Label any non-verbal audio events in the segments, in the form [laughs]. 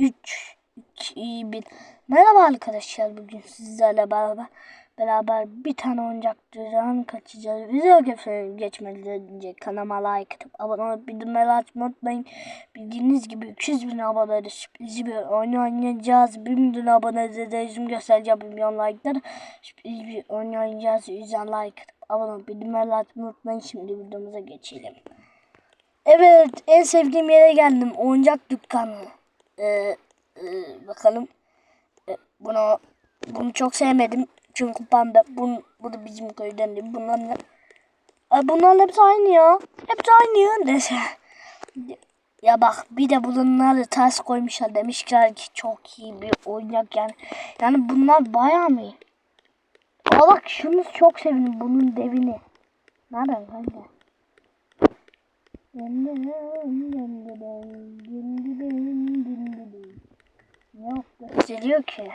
3 2 1 Merhaba arkadaşlar bugün sizlerle beraber beraber bir tane oyuncakçıdan kaçacağız. Video geçmeden önce kanalıma like atıp abone olup bildirimleri açmayı unutmayın. Bildiğiniz gibi 200 bin abonede sürpriz bir oyun oynayacağız. 1 milyon abonede de göstereceğim 1 milyon like'lar. Sürpriz bir oyun oynayacağız. Yüzden like atıp abone olup bildirimleri açmayı unutmayın. Şimdi videomuza geçelim. Evet en sevdiğim yere geldim. Oyuncak dükkanı. Ee, e, bakalım. E, bunu bunu çok sevmedim. Çünkü pembe. Bu, bu da bizim köyden değil. Bunlar ne? Ay bunlar hepsi aynı ya. Hepsi aynı ya. Neyse. Ya bak bir de bunları ters koymuşlar. Demişler ki çok iyi bir oyuncak yani. Yani bunlar bayağı mı iyi? Aa bak şunu çok sevdim. Bunun devini. Nereden kanka? Gösteriyor ki.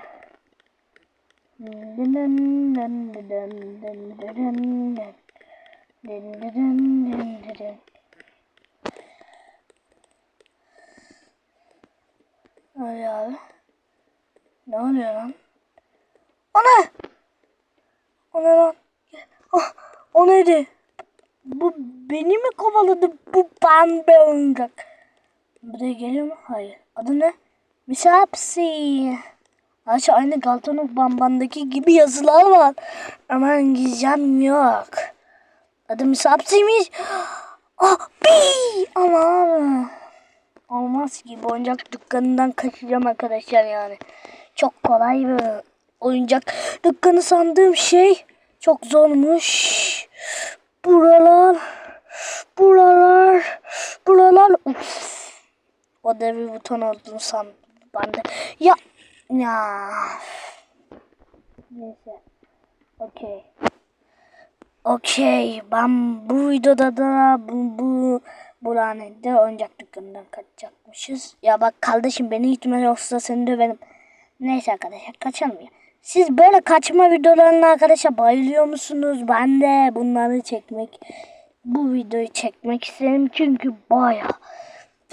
Öyle abi. Ne oluyor lan? Ana! Ne lan? Ah, o neydi? Bu beni mi kovaladı bu pembe oyuncak? Buraya geliyor mu? Hayır. Adı ne? Misapsi. Aşağı aynı Galtonok Bamban'daki gibi yazılar var. Ama gizem yok. Adı Misapsi'ymiş. [gasps] Ah bi! Ama abi. Olmaz ki bu oyuncak dükkanından kaçacağım arkadaşlar yani. Çok kolay bir oyuncak dükkanı sandığım şey çok zormuş. Buralar, buralar, buralar. O da bir buton olduğunu sandım ben de. Ya, ya. Neyse. Okey. Okey. Ben bu videoda da bu, bu, bu lanette oyuncak dükkanından kaçacakmışız. Ya bak kardeşim beni gitme yoksa seni döverim. Neyse arkadaşlar kaçalım ya. Siz böyle kaçma videolarına arkadaşlar bayılıyor musunuz? Ben de bunları çekmek, bu videoyu çekmek istedim çünkü baya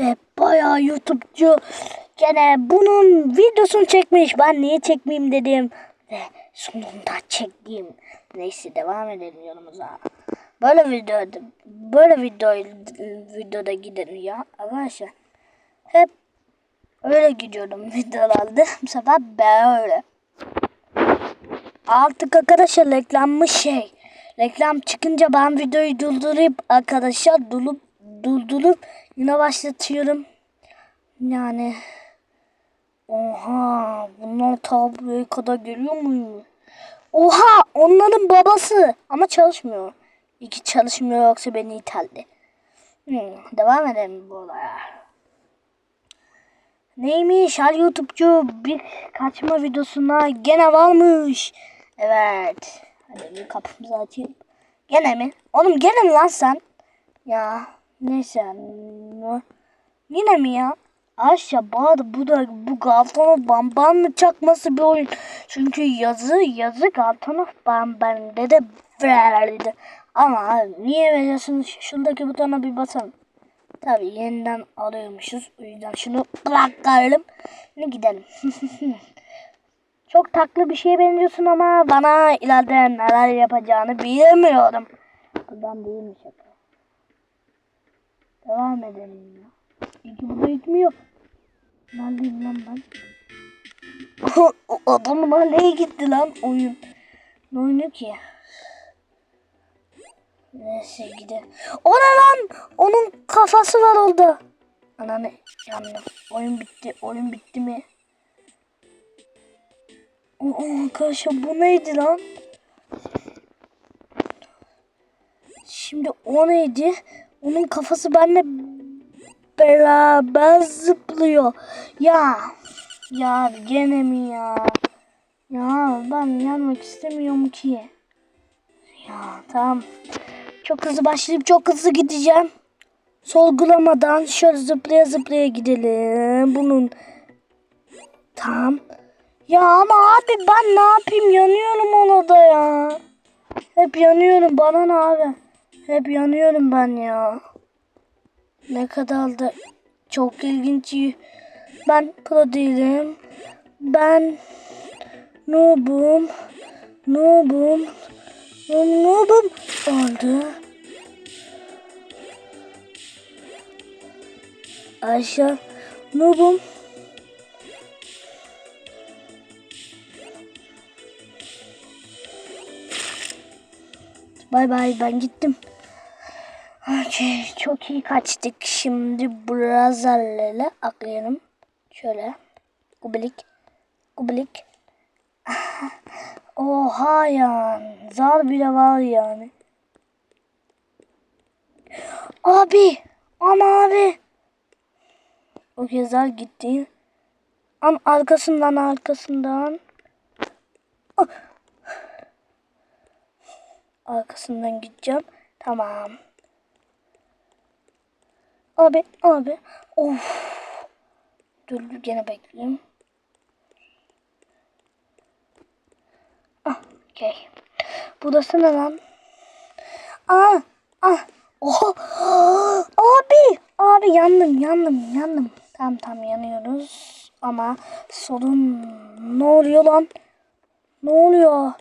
ve baya YouTube'cu gene bunun videosunu çekmiş. Ben niye çekmeyeyim dedim ve sonunda çektim. Neyse devam edelim yolumuza. Böyle videoda böyle video videoda gidelim ya arkadaşlar. Hep öyle gidiyordum [laughs] videolarda. Bu sefer böyle. Artık arkadaşlar reklammış şey. Reklam çıkınca ben videoyu durdurup arkadaşlar dulup durdurup yine başlatıyorum. Yani oha bunlar tabloya kadar geliyor mu? Oha onların babası ama çalışmıyor. İki çalışmıyor yoksa beni ithaldi. Hmm, devam edelim bu olaya. Neymiş her YouTube'cu bir kaçma videosuna gene varmış. Evet. Hadi bir kapımızı açayım. Gene mi? Oğlum gene mi lan sen? Ya neyse. Yine mi ya? Aşağı bağırdı bu da bu Galtanov Bamban mı çakması bir oyun. Çünkü yazı yazı Galtanov Bamban'de de verdi. Ama niye veriyorsunuz? Şuradaki butona bir basalım. Tabi yeniden alıyormuşuz. O yüzden şunu bırakalım. Ne gidelim. [laughs] Çok taklı bir şeye benziyorsun ama bana ileride neler yapacağını bilmiyorum. Buradan değil mi şaka? Devam edelim ya. İyi ki burada gitmiyor. Neredeyim lan ben? o [laughs] adam mahalleye gitti lan oyun. Ne oynuyor ki? Neyse gidelim. O ne lan? Onun kafası var orada. Ananı yandım. Oyun bitti. Oyun bitti mi? Oo, arkadaşlar bu neydi lan? Şimdi o neydi? Onun kafası benimle beraber zıplıyor. Ya. Ya gene mi ya? Ya ben yanmak istemiyorum ki. Ya tamam. Çok hızlı başlayıp çok hızlı gideceğim. Solgulamadan şöyle zıplaya zıplaya gidelim. Bunun tam. Ya ama abi ben ne yapayım yanıyorum ona da ya. Hep yanıyorum bana ne abi. Hep yanıyorum ben ya. Ne kadar da çok ilginç Ben pro değilim. Ben noobum. Noobum. Noobum oldu. Ayşe noobum. Bay bay ben gittim. Okey çok iyi kaçtık. Şimdi Brazer'le aklayalım. Şöyle. Gubilik. Gubilik. [laughs] Oha yani. Zar bile var yani. Abi. Ama abi. Okey zar gitti. Ama arkasından arkasından. Ah. Arkasından gideceğim. Tamam. Abi, abi. Of. Dur gene bekliyorum. Ah, okey. Burası ne lan? Ah, ah. Oha. Abi, abi yandım, yandım, yandım. Tamam tamam yanıyoruz. Ama sorun ne oluyor lan? Ne oluyor?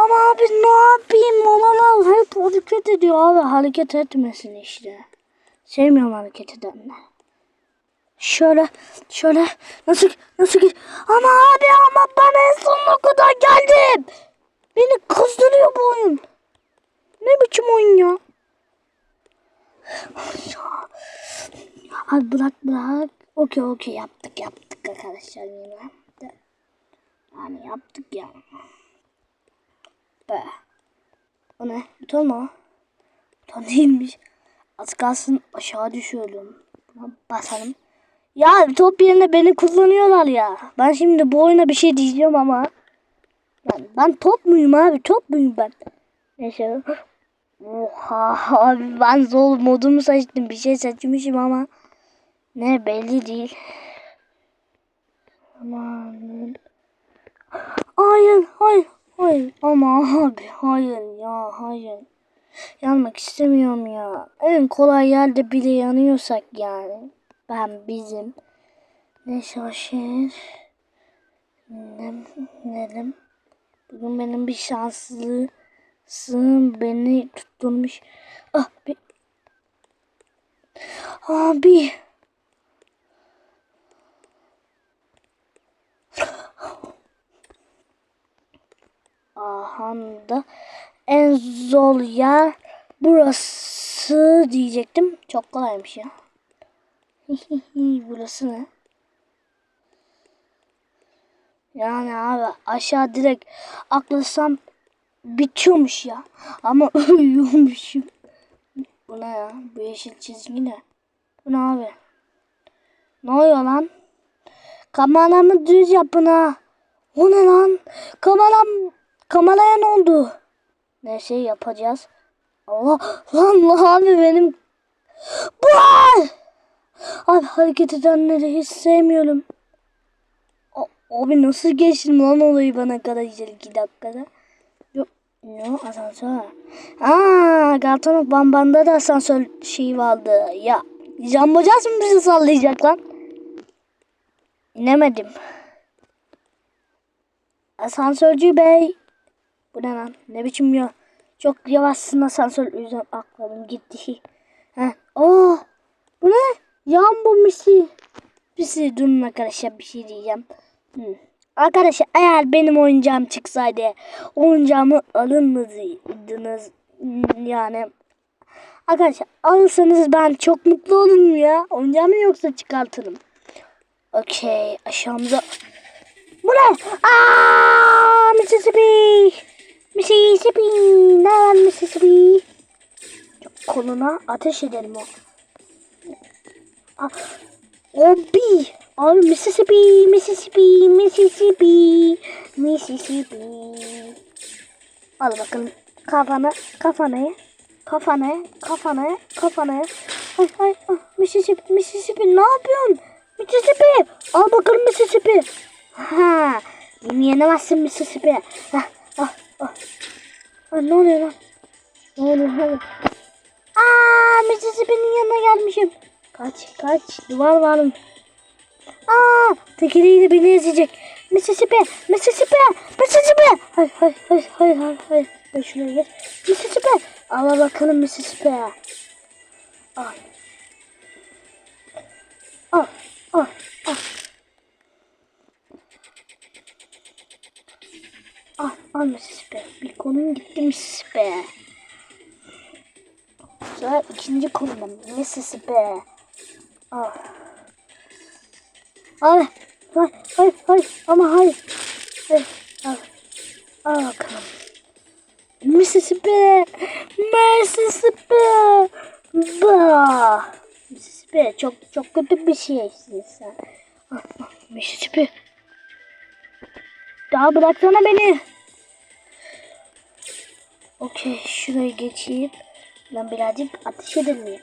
Ama abi ne yapayım? Olanlar hep hareket ediyor abi. Hareket etmesin işte. Sevmiyorum hareket edenler. Şöyle, şöyle. Nasıl, nasıl git? Ama abi ama ben en sonuna kadar geldim. Beni kızdırıyor bu oyun. Ne biçim oyun ya? Abi bırak bırak. Okey okey yaptık yaptık arkadaşlar. Yani yaptık ya. Be. O ne? Buton mu? Buton değilmiş. Az kalsın aşağı düşüyorum. Buna basalım. Ya top yerine beni kullanıyorlar ya. Ben şimdi bu oyuna bir şey diyeceğim ama. Ben, ben top muyum abi? Top muyum ben? Neyse. Oha abi ben zor modumu seçtim. Bir şey seçmişim ama. Ne belli değil. Aman. Hayır, hayır, hayır. Ama abi, hayır ya, hayır. Yanmak istemiyorum ya. En kolay yerde bile yanıyorsak yani. Ben bizim. Ne şaşır. Ne, nedim. Bugün benim bir şanslısım beni tutturmuş. Ah, bir... Abi. Ahanda en zor yer burası diyecektim. Çok kolaymış ya. [laughs] burası ne? Yani abi aşağı direkt atlasam bitiyormuş ya. Ama [laughs] ölüyormuşum. Bu ne ya? Bu yeşil çizgi ne? Bu ne abi? Ne oluyor lan? Kameramı düz yapın ha. O ne lan? Kameram Kameraya ne oldu? Ne şey yapacağız? Allah lan lan abi benim bu Abi hareket edenleri hiç sevmiyorum. O, abi nasıl geçtim lan olayı bana kadar iki dakikada? Yok. Yok asansör. Aa Galtonok Bamban'da da asansör şeyi vardı. Ya Jambocaz mı bizi sallayacak lan? İnemedim. Asansörcü bey. Ne lan? Ne biçim ya? Çok yavaşsın asansör yüzden aklım gitti. Ha. Oh! Bu ne? Yan misi. Bir şey durun arkadaşlar bir şey diyeceğim. Hmm. Arkadaşlar eğer benim oyuncağım çıksaydı oyuncağımı alır mıydınız? Yani arkadaşlar alırsanız ben çok mutlu olurum ya. Oyuncağımı yoksa çıkartırım. Okey aşağımıza. Bu ne? Aa, Mississippi. Mississippi. Nereden Mississippi? Koluna ateş edelim o. Abi. Abi Mississippi, Mississippi, Mississippi, Mississippi. Al bakalım kafana, kafana, kafana, kafana, kafana. Ay ay ay Mississippi, Mississippi ne yapıyorsun? Mississippi. Al bakalım Mississippi. Ha, beni yenemezsin Mississippi. Ha, ah, ah. ah ne oluyor lan? Ne oluyor lan? Aa, Mississippi'nin yanına gelmişim. Kaç, kaç. Duvar var. Tekeriyle beni ezecek. Mississippi, Mississippi, Mississippi. Hayır, hayır, hayır, hayır, hayır, hayır. Ben şuraya geç. Mississippi. Al bakalım Mississippi. Al. Al, al, al. Al, al Mississippi. Bir konum gitti Mississippi. Sonra ikinci konum Mississippi. Al. Al. Hayır, hayır, hayır. Ama hayır. Hayır, al. Al bakalım. Mississippi. Mississippi. Bah. Mississippi çok çok kötü bir şeysin sen. Ah, ah, Mississippi. Daha bıraksana beni. Geçeyim. Ben birazcık ateş edelim.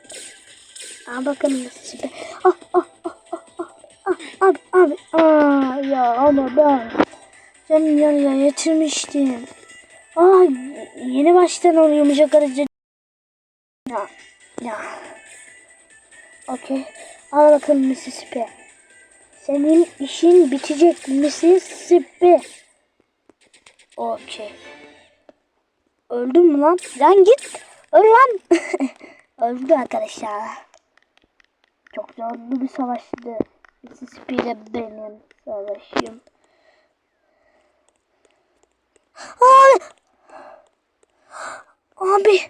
Aa bakalım Mississippi. Ah ah ah ah ah. ah abi abi. Aa ya ama ben canım yanına getirmiştim. Aa yeni baştan oluyormuş aracı. Ya ya. Okey. Al bakalım Mississippi. Senin işin bitecek Mississippi. Okey. Öldün mü lan? Lan git. Öl lan. [laughs] Öldü arkadaşlar. Çok zorlu bir savaştı. Mississippi ile benim savaşım. Abi. Abi.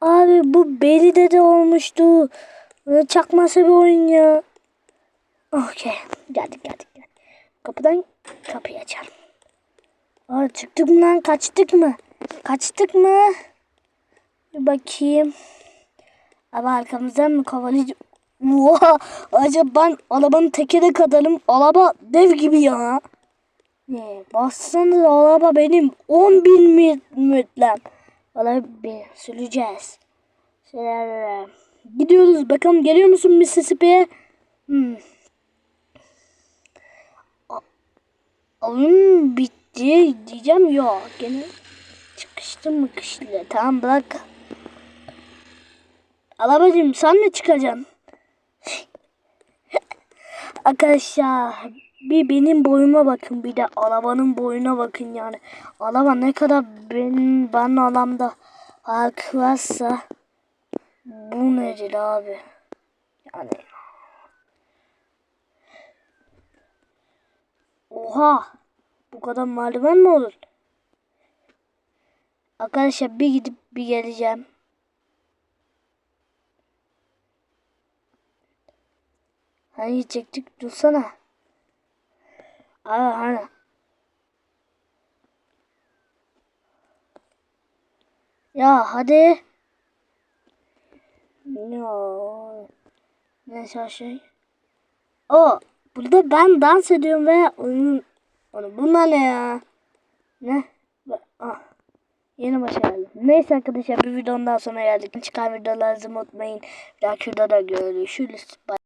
Abi bu Beri'de de olmuştu. Çakması bir oyun ya. Okey. Geldik geldik geldik. Kapıdan kapıyı açalım. Aa, çıktık mı lan? Kaçtık mı? Kaçtık mı? Bir bakayım. Abi arkamızdan mı kovalayacak? Oha! Acaba ben arabanın tekere kadarım. Araba dev gibi ya. Ne? Bassanız araba benim 10 bin mütlem. Vallahi bir süreceğiz. Şöyle gidiyoruz. Bakalım geliyor musun Mississippi'ye? Hmm. A- Oyun bitti diyeceğim ya. Gene çıkıştı mı kışlı? Tamam bırak. Alabacım sen mi çıkacaksın? [laughs] Arkadaşlar bir benim boyuma bakın bir de arabanın boyuna bakın yani. Araba ne kadar benim ben alamda fark varsa bu nedir abi? Yani Oha! Bu kadar merdiven mi olur? Arkadaşlar bir gidip bir geleceğim. Hani çektik dursana. Aa hani. Ya hadi. Ya. Ne şey? O burada ben dans ediyorum ve oyun onu bunlar ne ya? Ne? Ah. Yeni başarılı. Neyse arkadaşlar bir videonun daha sonra geldik. Çıkan videolarınızı unutmayın. Bir dahaki videoda görüşürüz. Bye.